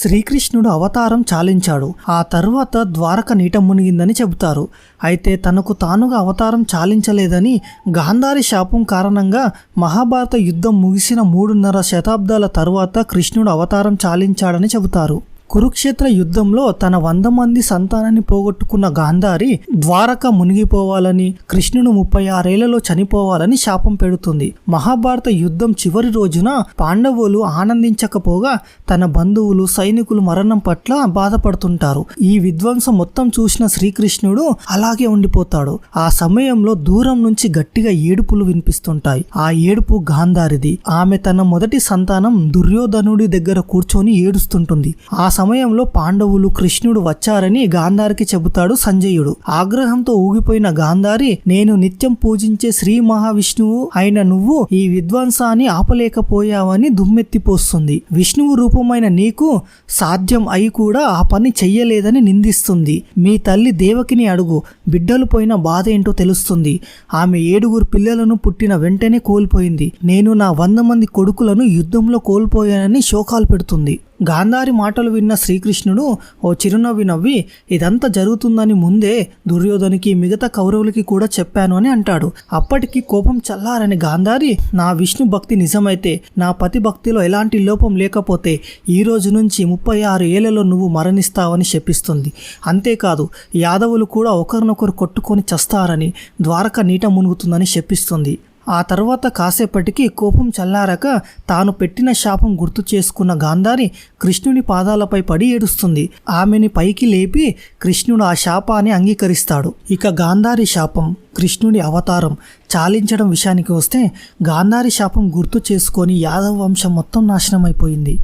శ్రీకృష్ణుడు అవతారం చాలించాడు. ఆ తర్వాత ద్వారక నీట మునిగిందని చెబుతారు. అయితే తనకు తానుగా అవతారం చాలించలేదని గాంధారి శాపం కారణంగా మహాభారత యుద్ధం ముగిసిన మూడున్నర శతాబ్దాల తరువాత కృష్ణుడు అవతారం చాలించాడని చెబుతారు. కురుక్షేత్ర యుద్ధంలో తన వంద మంది సంతానాన్ని పోగొట్టుకున్న గాంధారి ద్వారక మునిగిపోవాలని కృష్ణుడు ముప్పై ఆరేళ్ళలో చనిపోవాలని శాపం పెడుతుంది. మహాభారత యుద్ధం చివరి రోజున పాండవులు ఆనందించకపోగా తన బంధువులు సైనికులు మరణం పట్ల బాధపడుతుంటారు. ఈ విధ్వంసం మొత్తం చూసిన శ్రీకృష్ణుడు అలాగే ఉండిపోతాడు. ఆ సమయంలో దూరం నుంచి గట్టిగా ఏడుపులు వినిపిస్తుంటాయి. ఆ ఏడుపు గాంధారిది. ఆమె తన మొదటి సంతానం దుర్యోధనుడి దగ్గర కూర్చొని ఏడుస్తుంటుంది. ఆ సమయంలో పాండవులు కృష్ణుడు వచ్చారని గాంధారికి చెబుతాడు సంజయుడు. ఆగ్రహంతో ఊగిపోయిన గాంధారి నేను నిత్యం పూజించే శ్రీ మహావిష్ణువు అయిన నువ్వు ఈ విధ్వంసాన్ని ఆపలేకపోయావని దుమ్మెత్తిపోస్తుంది విష్ణువు రూపమైన నీకు సాధ్యం అయి కూడా ఆ పని చెయ్యలేదని నిందిస్తుంది. మీ తల్లి దేవకిని అడుగు. బిడ్డలు పోయిన బాధ ఏంటో తెలుస్తుంది. ఆమె ఏడుగురు పిల్లలను పుట్టిన వెంటనే కోల్పోయింది. నేను నా వంద మంది కొడుకులను యుద్ధంలో కోల్పోయానని శోకాలు పెడుతుంది. గాంధారి మాటలు విన్న శ్రీకృష్ణుడు ఓ చిరునవ్వి నవ్వి ఇదంతా జరుగుతుందని ముందే దుర్యోధనికి మిగతా కౌరవులకి కూడా చెప్పాను అని అంటాడు. అప్పటికి కోపం చల్లారని గాంధారి నా విష్ణు భక్తి నిజమైతే నా పతి భక్తిలో ఎలాంటి లోపం లేకపోతే ఈ రోజు నుంచి ముప్పై ఆరు ఏళ్ళలో నువ్వు మరణిస్తావని శపిస్తుంది అంతేకాదు యాదవులు కూడా ఒకరినొకరు కొట్టుకొని చస్తారని ద్వారక నీట మునుగుతుందని శపిస్తుంది ఆ తర్వాత కాసేపటికి కోపం చల్లారక తాను పెట్టిన శాపం గుర్తు చేసుకున్న గాంధారి కృష్ణుని పాదాలపై పడి ఏడుస్తుంది. ఆమెని పైకి లేపి కృష్ణుడు ఆ శాపాన్ని అంగీకరిస్తాడు. ఇక గాంధారి శాపం. కృష్ణుడి అవతారం చాలించడం విషయానికి వస్తే గాంధారి శాపం గుర్తు చేసుకొని యాదవ వంశం మొత్తం నాశనమైపోయింది.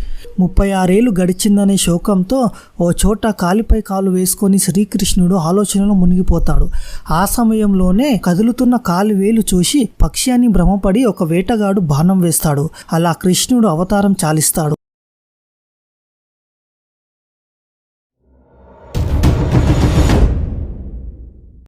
ముప్పై ఆరేళ్ళు గడిచిందనే శోకంతో ఓ చోట కాలిపై కాలు వేసుకొని శ్రీకృష్ణుడు ఆలోచనలో మునిగిపోతాడు. ఆ సమయంలోనే కదులుతున్న కాలు వేలు చూసి పక్షి అని భ్రమపడి ఒక వేటగాడు బాణం వేస్తాడు. అలా కృష్ణుడు అవతారం చాలిస్తాడు.